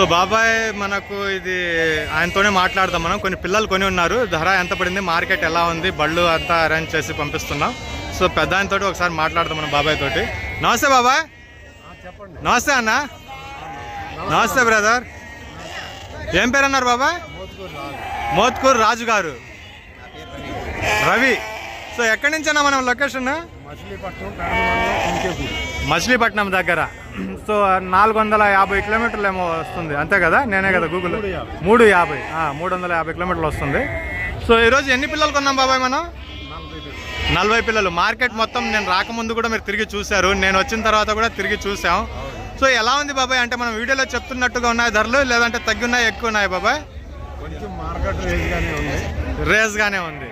So బాబాయ్ మనకు ఇది ఆయనతోనే మాట్లాడదాం మనం. కొన్ని పిల్లలు కొని ఉన్నారు. ధర ఎంత పడింది? మార్కెట్ ఎలా ఉంది? బళ్ళు అంతా అరేంజ్ చేసి పంపిస్తున్నాం. సో పెద్ద ఆయనతోటి ఒకసారి మాట్లాడదాం మనం బాబాయ్ తోటి. నమస్తే బాబాయ్. చెప్పండి. నమస్తే అన్న. నమస్తే బ్రదర్. ఏం పేరు అన్నారు బాబాయ్? మోతుకూరు రాజు. గారు. రవి. సో ఎక్కడి నుంచన్నా మనం లొకేషన్? మచిలీపట్నం దగ్గర. సో నాలుగు వందల యాభై కిలోమీటర్లు ఏమో వస్తుంది. అంతే కదా? నేనే కదా గూగుల్. మూడు యాభై. మూడు వందల యాభై కిలోమీటర్లు వస్తుంది. సో ఈరోజు ఎన్ని పిల్లలు కొన్నాం బాబాయ్ మనం? నలభై పిల్లలు. మార్కెట్ మొత్తం నేను రాకముందు కూడా మీరు తిరిగి చూశారు. నేను వచ్చిన తర్వాత కూడా తిరిగి చూసాం సో ఎలా ఉంది బాబాయ్? అంటే మనం వీడియోలో చెప్తున్నట్టుగా ఉన్నాయి ధరలు లేదంటే తగ్గి ఉన్నాయి ఎక్కువ ఉన్నాయి బాబాయ్? కొంచెం మార్కెట్ రేంజ్గానే ఉంది. రేస్గానే ఉంది.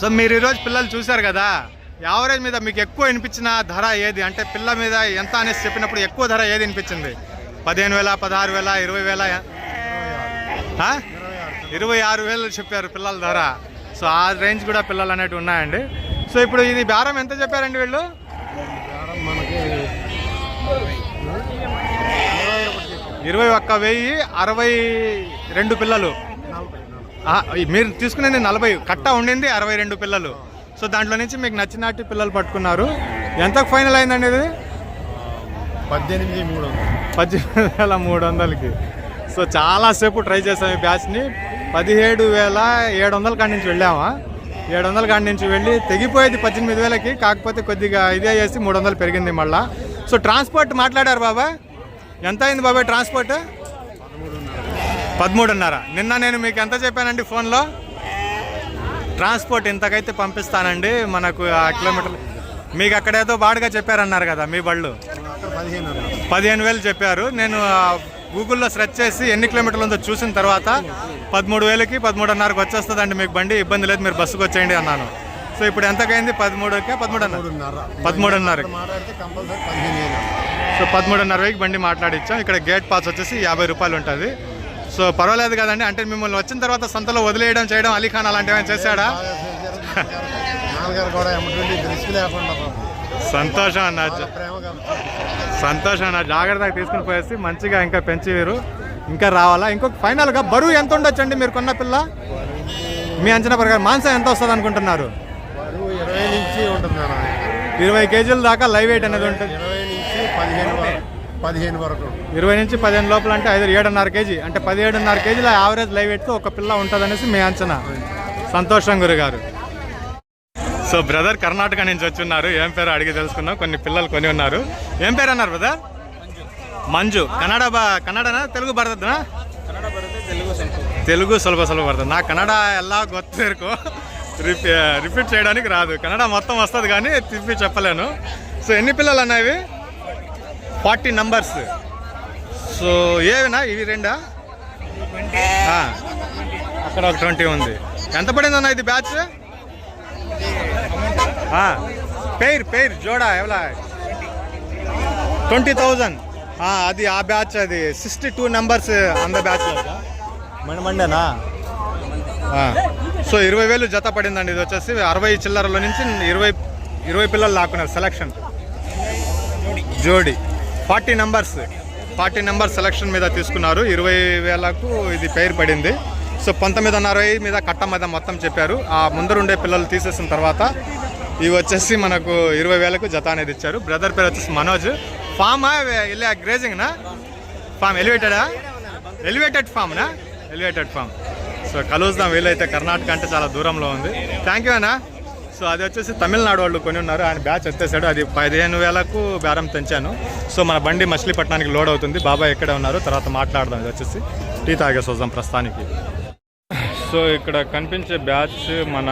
సో మీరు ఈరోజు పిల్లలు చూశారు కదా? యావరేజ్ మీద మీకు ఎక్కువ వినిపించిన ధర ఏది? అంటే పిల్ల మీద ఎంత అనేసి చెప్పినప్పుడు ఎక్కువ ధర ఏది వినిపించింది? పదిహేను వేల పదహారు వేల ఇరవై వేల ఇరవై ఆరు వేలు చెప్పారు పిల్లల ధర. సో ఆ రేంజ్ కూడా పిల్లలు అనేవి ఉన్నాయండి. సో ఇప్పుడు ఇది బేరం ఎంత చెప్పారండి వీళ్ళు? ఇరవై ఒక్క వెయ్యి అరవై రెండు పిల్లలు. మీరు తీసుకునేది నలభై కట్ట ఉండింది అరవై రెండు పిల్లలు. సో దాంట్లో నుంచి మీకు నచ్చినట్టు పిల్లలు పట్టుకున్నారు. ఎంతకు ఫైనల్ అయిందండి ఇది? పద్దెనిమిది మూడు వందలు. పద్దెనిమిది వేల మూడు వందలకి. సో చాలాసేపు ట్రై చేసాం ఈ బ్యాచ్ని. పదిహేడు వేల ఏడు వందల కాడి నుంచి వెళ్ళామా? ఏడు వందల కాడి నుంచి వెళ్ళి తెగిపోయేది పద్దెనిమిది వేలకి కాకపోతే కొద్దిగా ఇదే చేసి మూడు వందలు పెరిగింది మళ్ళా. సో ట్రాన్స్పోర్ట్ మాట్లాడారు బాబా. ఎంత అయింది బాబాయ్ ట్రాన్స్పోర్ట్? పదమూడున్నర. నిన్న నేను మీకు ఎంత చెప్పానండి ఫోన్లో? ట్రాన్స్పోర్ట్ ఇంతకైతే పంపిస్తానండి. మనకు ఆ కిలోమీటర్లు మీకు అక్కడ ఏదో బాడుగా చెప్పారన్నారు కదా మీ బళ్ళు పదిహేను వేలు చెప్పారు. నేను గూగుల్లో సెర్చ్ చేసి ఎన్ని కిలోమీటర్లు ఉందో చూసిన తర్వాత పదమూడు వేలకి పదమూడున్నరకు వచ్చేస్తుందండి మీకు బండి. ఇబ్బంది లేదు మీరు బస్సుకు వచ్చేయండి అన్నాను. సో ఇప్పుడు ఎంతకైంది? పదమూడుకే పదమూడున్నర. పదమూడున్నర. సో పదమూడున్నర వేకి బండి మాట్లాడిచ్చాం. ఇక్కడ గేట్ పాస్ వచ్చేసి యాభై రూపాయలు ఉంటుంది. సో పర్వాలేదు కదండి. అంటే మిమ్మల్ని వచ్చిన తర్వాత సంతలో వదిలేయడం చేయడం అలీఖాన్ అలాంటివి ఏమైనా చేశాడా. సంతోషం అన్న సంతోషం అన్న జాగ్రత్తగా తీసుకుని పోయేసి మంచిగా ఇంకా పెంచిరు ఇంకా రావాలా? ఇంకొక ఫైనల్గా బరువు ఎంత ఉండొచ్చండి మీరు కొన్న పిల్ల? మీ అంచనా ప్రకారం మాంసం ఎంత వస్తుంది అనుకుంటున్నారు? బరువు ఇరవై కేజీల దాకా లైవ్ వెయిట్ అనేది ఉంటుంది. ఇరవై నుంచి పదిహేను వరకు. ఇరవై నుంచి పదిహేను లోపల అంటే ఐదు ఏడున్నర కేజీ. అంటే పదిహేడున్నర కేజీల యావరేజ్ లైవ్ ఎత్తు ఒక పిల్ల ఉంటుందనేసి మీ అంచనా. సంతోషం గురుగారు. సో బ్రదర్ కర్ణాటక నుంచి వచ్చి ఉన్నారు ఏం పేరు అడిగి తెలుసుకున్నాం కొన్ని పిల్లలు కొని ఉన్నారు. ఏం పేరు అన్నారు బ్రదర్? మంజు. కన్నడ కన్నడనా? తెలుగు పడుతుందా తెలుగు సులభ సులభ పడుతుంది. నా కన్నడ ఎలా గొత్త ఇరుకో రిపీట్ చేయడానికి రాదు. కన్నడ మొత్తం వస్తుంది కానీ తిప్పి చెప్పలేను. సో ఎన్ని పిల్లలు అన్నవి ఫార్టీ నంబర్స్. సో ఏవినా? ఇవి రెండా? అక్కడ ఒక ట్వంటీ ఉంది. ఎంత పడింది అన్న ఇది బ్యాచ్? పేర్ పేర్ జోడా ఎవలా? Twenty thousand. అది ఆ బ్యాచ్ అది. సిక్స్టీ టూ నెంబర్స్ అంద బ్యాచ్ మణమండేనా? సో ఇరవై వేలు జత పడిందండి. ఇది వచ్చేసి అరవై చిల్లరలో నుంచి ఇరవై ఇరవై పిల్లలు లాక్కున్నారు. సెలక్షన్. జోడి. Forty numbers forty number selection మీద తీసుకున్నారు. ఇరవై వేలకు ఇది పేరు పడింది. సో పంతొమ్మిదిన్నర మీద కట్ట మీద మొత్తం చెప్పారు. ఆ ముందరుండే పిల్లలు తీసేసిన తర్వాత ఇవి వచ్చేసి మనకు ఇరవై వేలకు జత అనేది ఇచ్చారు. బ్రదర్ పేరు వచ్చేసి మనోజ్. ఫామా ఇలా గ్రేజింగ్నా ఫామ్ ఎలివేటెడా ఎలివేటెడ్ ఫామ్నా ఎలివేటెడ్ ఫామ్ సో కలుద్దాం. వీలైతే కర్ణాటక అంటే చాలా దూరంలో ఉంది. థ్యాంక్ యూ అన్నా. సో అది వచ్చేసి తమిళనాడు వాళ్ళు కొని ఉన్నారు. ఆయన బ్యాచ్ వచ్చేసాడు. అది పదిహేను వేలకు బేరం తెంచాను. సో మన బండి మచిలీపట్నానికి లోడ్ అవుతుంది. బాబాయ్ ఎక్కడ ఉన్నారు. తర్వాత మాట్లాడదాం ఇది వచ్చేసి. టీ తాగేసి వద్దాం ప్రస్తుతానికి. సో ఇక్కడ కనిపించే బ్యాచ్ మన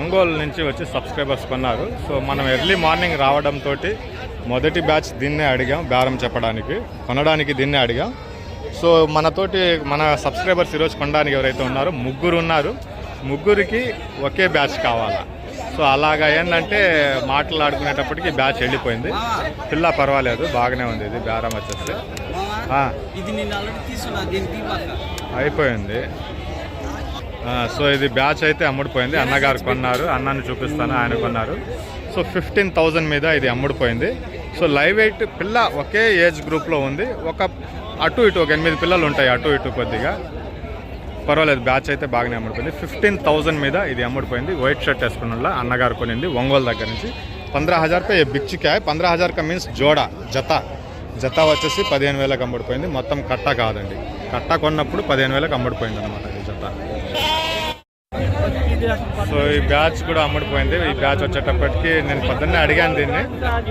ఒంగోలు నుంచి వచ్చి సబ్స్క్రైబర్స్ కొన్నారు. సో మనం ఎర్లీ మార్నింగ్ రావడంతో మొదటి బ్యాచ్ దీన్నే అడిగాం బేరం చెప్పడానికి. కొనడానికి దీన్నే అడిగాం. సో మనతోటి మన సబ్స్క్రైబర్స్ ఈరోజు కొనడానికి ఎవరైతే ఉన్నారో ముగ్గురు ఉన్నారు. ముగ్గురికి ఒకే బ్యాచ్ కావాలా? సో అలాగా ఏంటంటే మాట్లాడుకునేటప్పటికి బ్యాచ్ వెళ్ళిపోయింది. పిల్ల పర్వాలేదు బాగానే ఉంది ఇది బేరం వచ్చేసి ఆ, ఇది నేను ఆల్రెడీ తీసుకున్నా దీనికి పక్క. అయిపోయింది. సో ఇది బ్యాచ్ అయితే అమ్ముడుపోయింది. అన్నగారు కొన్నారు అన్నాన్ని చూపిస్తాను ఆయన కొన్నారు. సో ఫిఫ్టీన్ థౌజండ్ మీద ఇది అమ్ముడుపోయింది. సో లైవ్ వెయిట్ పిల్ల ఒకే ఏజ్ గ్రూప్లో ఉంది. ఒక అటు ఇటు ఒక ఎనిమిది పిల్లలు ఉంటాయి అటు ఇటు కొద్దిగా. పర్వాలేదు బ్యాచ్ అయితే బాగానే అమ్ముడిపోయింది. ఫిఫ్టీన్ థౌజండ్ మీద ఇది అమ్ముడిపోయింది. వైట్ షర్ట్ వేసుకున్న అన్నగారు కొనింది ఒంగోలు దగ్గర నుంచి. పంద్రా హజార్ పే బిచ్చి క్యాయ్ పంద్రా హజార్ కా మీన్స్ జోడా జత. జత వచ్చేసి పదిహేను వేలకు అమ్ముడిపోయింది. మొత్తం కట్ట కాదండి. కట్ట కొన్నప్పుడు పదిహేను వేలకు అమ్ముడిపోయింది అనమాట ఈ జత. సో ఈ బ్యాచ్ కూడా అమ్ముడిపోయింది. ఈ బ్యాచ్ వచ్చేటప్పటికి నేను పొద్దున్నే అడిగాను దీన్ని.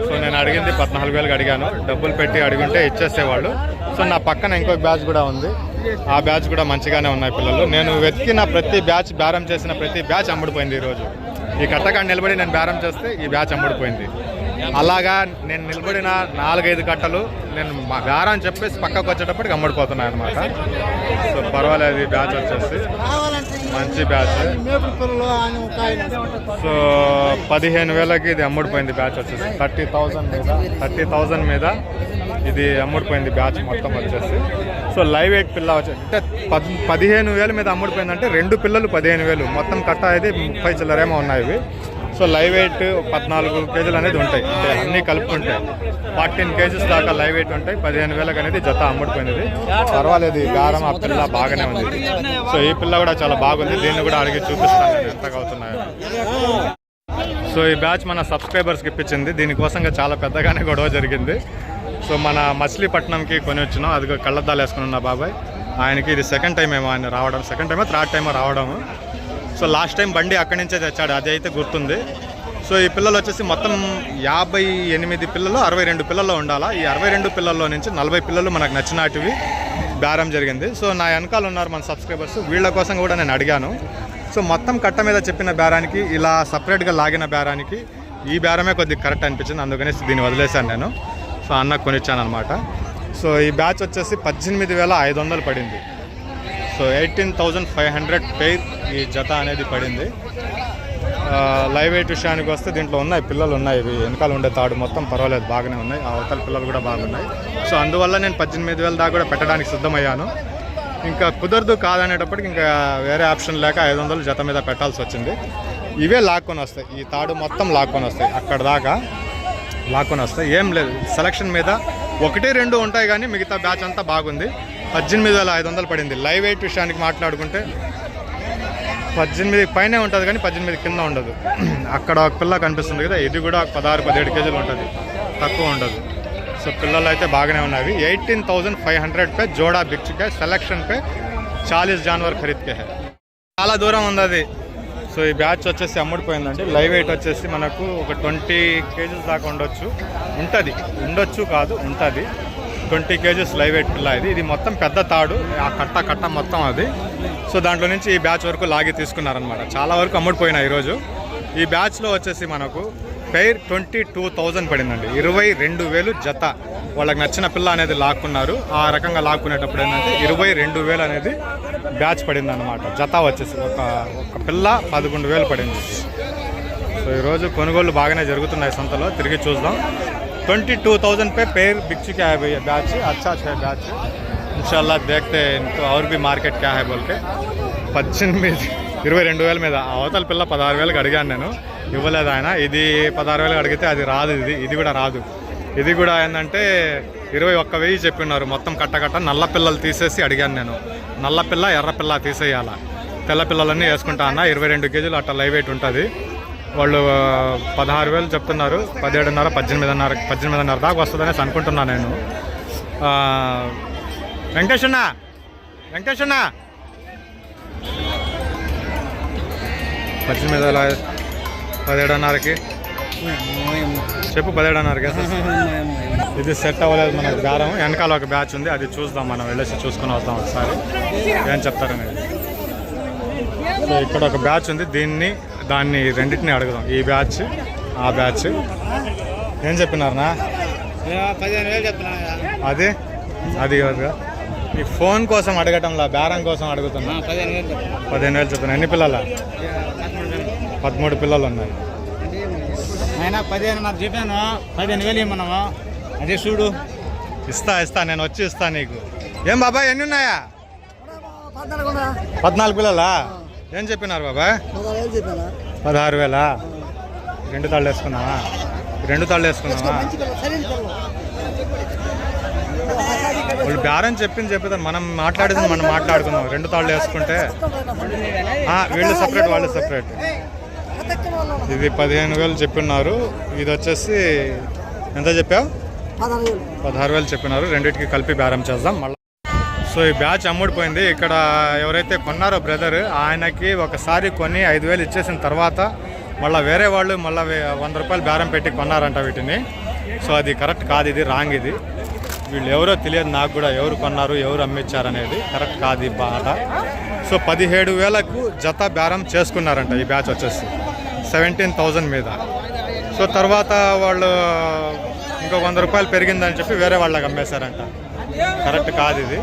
సో నేను అడిగింది పద్నాలుగు వేలకు అడిగాను. డబ్బులు పెట్టి అడిగింటే ఇచ్చేసేవాళ్ళు. సో నా పక్కన ఇంకొక బ్యాచ్ కూడా ఉంది. ఆ బ్యాచ్ కూడా మంచిగానే ఉన్నాయి పిల్లలు. నేను వెతికిన ప్రతి బ్యాచ్ బేరం చేసిన ప్రతి బ్యాచ్ అమ్ముడిపోయింది ఈరోజు. ఈ కట్టకాడ నిలబడి నేను బేరం చేస్తే ఈ బ్యాచ్ అమ్ముడిపోయింది. అలాగా నేను నిలబడిన నాలుగైదు కట్టలు నేను మా బేరం చెప్పేసి పక్కకు వచ్చేటప్పటికి అమ్ముడిపోతున్నాయి అనమాట సో పర్వాలేదు ఈ బ్యాచ్ వచ్చేసి మంచి బ్యాచ్. సో పదిహేను వేలకి ఇది అమ్ముడిపోయింది బ్యాచ్ వచ్చేసి. థర్టీ థౌజండ్ మీద థర్టీ థౌజండ్ మీద ఇది అమ్ముడిపోయింది బ్యాచ్ మొత్తం వచ్చేసి. సో లైవ్ ఎయిట్ పిల్ల వచ్చేసి అంటే పద్ పదిహేను వేల మీద అమ్ముడిపోయిందంటే రెండు పిల్లలు పదిహేను వేలు. మొత్తం కట్ట అయితే ముప్పై చిల్లరేమో ఉన్నాయి ఇవి. సో లైవ్ వెయిట్ పద్నాలుగు కేజీలు అనేది ఉంటాయి. అంటే అన్నీ కలుపుకుంటాయి ఫార్టీన్ కేజీస్ దాకా లైవ్ వెయిట్ ఉంటాయి. పదిహేను వేలకు అనేది జత అమ్ముడిపోయినది. పర్వాలేదు ఈ గారం ఆ పిల్ల బాగానే ఉంది. సో ఈ పిల్ల కూడా చాలా బాగుంది. దీన్ని కూడా అడిగి చూపిస్తాను నేను ఎంతగా అవుతున్నాయో. సో ఈ బ్యాచ్ మన సబ్స్క్రైబర్స్కి ఇప్పించింది. దీనికోసంగా చాలా పెద్దగానే గొడవ జరిగింది. సో మన మచిలీపట్నంకి కొని వచ్చినాం. అది కళ్ళద్దాలు వేసుకుని ఉన్న బాబాయ్. ఆయనకి ఇది సెకండ్ టైం ఏమో ఆయన రావడం. సెకండ్ టైమో థర్డ్ టైమో రావడము. సో లాస్ట్ టైం బండి అక్కడి నుంచే తెచ్చాడు. అది అయితే గుర్తుంది. సో ఈ పిల్లలు వచ్చేసి మొత్తం యాభై ఎనిమిది పిల్లలు అరవై రెండు పిల్లల్లో ఉండాలా? ఈ అరవై రెండు పిల్లల్లో నుంచి నలభై పిల్లలు మనకు నచ్చినటివి బేరం జరిగింది. సో నా వెనకాల ఉన్నారు మన సబ్స్క్రైబర్స్ వీళ్ళ కోసం కూడా నేను అడిగాను. సో మొత్తం కట్ట మీద చెప్పిన బేరానికి ఇలా సపరేట్గా లాగిన బేరానికి ఈ బేరమే కొద్దిగా కరెక్ట్ అనిపించింది. అందుకనేసి దీన్ని వదిలేశాను నేను. సో అన్న కొనిచ్చాను అనమాట సో ఈ బ్యాచ్ వచ్చేసి పద్దెనిమిది వేల ఐదు వందలు పడింది. So eighteen thousand five hundred pair ఈ జత అనేది పడింది. లైవ్ ఎయిట్ విషయానికి వస్తే దీంట్లో ఉన్నాయి పిల్లలు ఉన్నాయి ఇవి వెనకాల ఉండే తాడు మొత్తం పర్వాలేదు బాగానే ఉన్నాయి. ఆ అవతల పిల్లలు కూడా బాగున్నాయి. సో అందువల్ల నేను పద్దెనిమిది వేల దాకా కూడా పెట్టడానికి సిద్ధమయ్యాను. ఇంకా కుదరదు కాదనేటప్పటికి ఇంకా వేరే ఆప్షన్ లేక ఐదు వందలు జత మీద పెట్టాల్సి వచ్చింది. ఇవే లాక్కొని వస్తాయి. ఈ తాడు మొత్తం లాక్కొని వస్తాయి. అక్కడ దాకా లాక్కొని వస్తాయి. ఏం లేదు. సెలక్షన్ మీద ఒకటి రెండు ఉంటాయి కానీ మిగతా బ్యాచ్ అంతా బాగుంది. పద్దెనిమిది వేల ఐదు వందలు పడింది. లైవ్ వెయిట్ విషయానికి మాట్లాడుకుంటే పద్దెనిమిది పైనే ఉంటుంది కానీ పద్దెనిమిది కింద ఉండదు. అక్కడ ఒక పిల్ల కనిపిస్తుంది కదా ఇది కూడా పదహారు పదిహేడు కేజీలు ఉంటుంది. తక్కువ ఉండదు. సో పిల్లలు అయితే బాగానే ఉన్నవి ఎయిటీన్ థౌజండ్ ఫైవ్ హండ్రెడ్ పే జోడా బిచ్కే సెలక్షన్ పే చాలీస్ జాన్వర్ ఖరీద్కే చాలా దూరం ఉంది అది. సో ఈ బ్యాచ్ వచ్చేసి అమ్ముడిపోయిందండి. లైవ్ వెయిట్ వచ్చేసి మనకు ఒక ట్వంటీ కేజీస్ దాకా ఉండొచ్చు. ఉంటుంది. ఉండొచ్చు కాదు ఉంటుంది. ట్వంటీ కేజీస్ లైవ్ వెయిట్ పిల్ల ఇది. ఇది మొత్తం పెద్ద తాడు. ఆ కట్ట కట్ట మొత్తం అది. సో దాంట్లో నుంచి ఈ బ్యాచ్ వరకు లాగి తీసుకున్నారనమాట చాలా వరకు అమ్ముడిపోయినాయి ఈరోజు. ఈ బ్యాచ్లో వచ్చేసి మనకు పెయిర్ ట్వంటీ టూ థౌజండ్ పడిందండి. ఇరవై రెండు వేలు జత. వాళ్ళకి నచ్చిన పిల్ల అనేది లాక్కున్నారు ఆ రకంగా లాక్కునేటప్పుడు ఏంటంటే ఇరవై రెండు వేలు అనేది బ్యాచ్ పడింది అనమాట జత వచ్చేసి ఒక ఒక పిల్ల పదకొండు వేలు పడింది సో ఈరోజు కొనుగోళ్లు బాగానే జరుగుతున్నాయి సంతలో తిరిగి చూద్దాం ట్వంటీ టూ థౌజండ్ पे पेयर बिक चुका है भैया बैच अच्छा है बैच इंशाल्लाह देखते हैं इनको और भी मार्केट क्या है बोल के పద్దెనిమిది ఇరవై రెండు వేల మీద ఆ అవతల పిల్ల పదహారు వేలకు అడిగాను నేను ఇవ్వలేదు ఆయన ఇది పదహారు వేలకు అడిగితే అది రాదు ఇది ఇది కూడా రాదు ఇది కూడా ఏంటంటే ఇరవై ఒక్క వెయ్యి చెప్పినారు. మొత్తం కట్టకట్ట నల్ల పిల్లలు తీసేసి అడిగాను నేను. నల్ల పిల్ల ఎర్ర పిల్ల తీసేయాల? తెల్ల పిల్లలన్నీ వేసుకుంటా అన్న. ఇరవై రెండు కేజీలు అట్లా లైవ్ వెయిట్ ఉంటుంది. వాళ్ళు పదహారు వేలు చెప్తున్నారు. పదిహేడున్నర పద్దెనిమిదిన్నర పద్దెనిమిదిన్నర దాకా వస్తుందనేసి అనుకుంటున్నాను నేను. వెంకటేషన్న! వెంకటేషన్న! పద్దెనిమిది వేల పదిహేడున్నరకి చెప్పు పదిహేడున్నరకి ఇది సెట్ అవ్వలేదు మనకు బేరం వెనకాల ఒక బ్యాచ్ ఉంది అది చూద్దాం మనం వెళ్ళేసి చూసుకుని వద్దాం ఒకసారి. ఏం చెప్తారనేది సో ఇక్కడ ఒక బ్యాచ్ ఉంది దీన్ని దాన్ని రెండింటిని అడుగుదాం. ఈ బ్యాచ్ ఆ బ్యాచ్. ఏం చెప్పినారనా అది? అది కాదుగా ఈ ఫోన్ కోసం అడగటంలా బేరం కోసం అడుగుతున్నా. పదిహేను వేలు చెప్తున్నా ఎన్ని పిల్లల. పదమూడు పిల్లలు ఉన్నాయి. ఆయన పదిహేను నాకు చెప్పాను. పదిహేను వేలు ఇమ్మన్నాము అదే చూడు. ఇస్తా ఇస్తా నేను వచ్చి ఇస్తా నీకు. ఏం బాబాయ్ ఎన్ని ఉన్నాయా? పద్నాలుగు పిల్లలా ఏం చెప్పినారు బాబాయ్ పదహారు వేలా? రెండు తాళ్ళు వేసుకున్నావా? రెండు తాళ్ళు వేసుకున్నావా? వాళ్ళు బేరం చెప్పింది చెప్పేదాన్ని మనం మాట్లాడేది మనం మాట్లాడుకున్నాం రెండు తాళ్ళు వేసుకుంటే. వీళ్ళు సపరేట్ వాళ్ళు సపరేట్ ఇది పదిహేను వేలు చెప్పిన్నారు. ఇది వచ్చేసి ఎంత చెప్పావు? పదహారు వేలు. చెప్పినారు. రెండింటికి కలిపి బేరం చేద్దాం. మళ్ళీ సో ఈ బ్యాచ్ అమ్ముడిపోయింది. ఇక్కడ ఎవరైతే కొన్నారో బ్రదర్ ఆయనకి ఒకసారి కొని ఐదు వేలు ఇచ్చేసిన తర్వాత మళ్ళీ వేరే వాళ్ళు మళ్ళీ వంద రూపాయలు బేరం పెట్టి కొన్నారంట వీటిని. సో అది కరెక్ట్ కాదు ఇది రాంగ్ ఇది. వీళ్ళు ఎవరో తెలియదు నాకు కూడా ఎవరు కొన్నారు ఎవరు అమ్మిచ్చారు అనేది కరెక్ట్ కాదు ఈ బాట సో పదిహేడు వేలకు జత బేరం చేసుకున్నారంట ఈ బ్యాచ్ వచ్చేసి. సెవెంటీన్ థౌజండ్ మీద. సో తర్వాత వాళ్ళు ఇంకో వంద రూపాయలు పెరిగిందని చెప్పి వేరే వాళ్ళకి అమ్మేశారంట. కరెక్ట్ కాదు ఇది.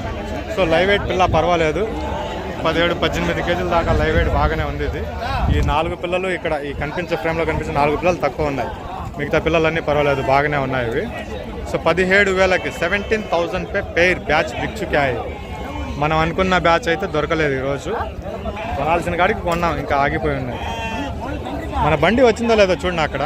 సో లైవ్ ఎయిట్ పిల్ల పర్వాలేదు. పదిహేడు పద్దెనిమిది కేజీల దాకా లైవ్ ఎయిట్ బాగానే ఉంది ఇది. ఈ నాలుగు పిల్లలు ఇక్కడ ఈ కనిపించే ఫ్రేమ్లో కనిపించే నాలుగు పిల్లలు తక్కువ ఉన్నాయి. మిగతా పిల్లలన్నీ పర్వాలేదు బాగానే ఉన్నాయి ఇవి. సో పదిహేడు వేలకి సెవెంటీన్ థౌజండ్ పే పేర్ బ్యాచ్ బిచ్చుకాయ మనం అనుకున్న బ్యాచ్ అయితే దొరకలేదు ఈరోజు. కొనాల్సిన కాడికి కొన్నాం ఇంకా ఆగిపోయి ఉన్నాయి. మన బండి వచ్చిందో లేదో చూడండి అక్కడ.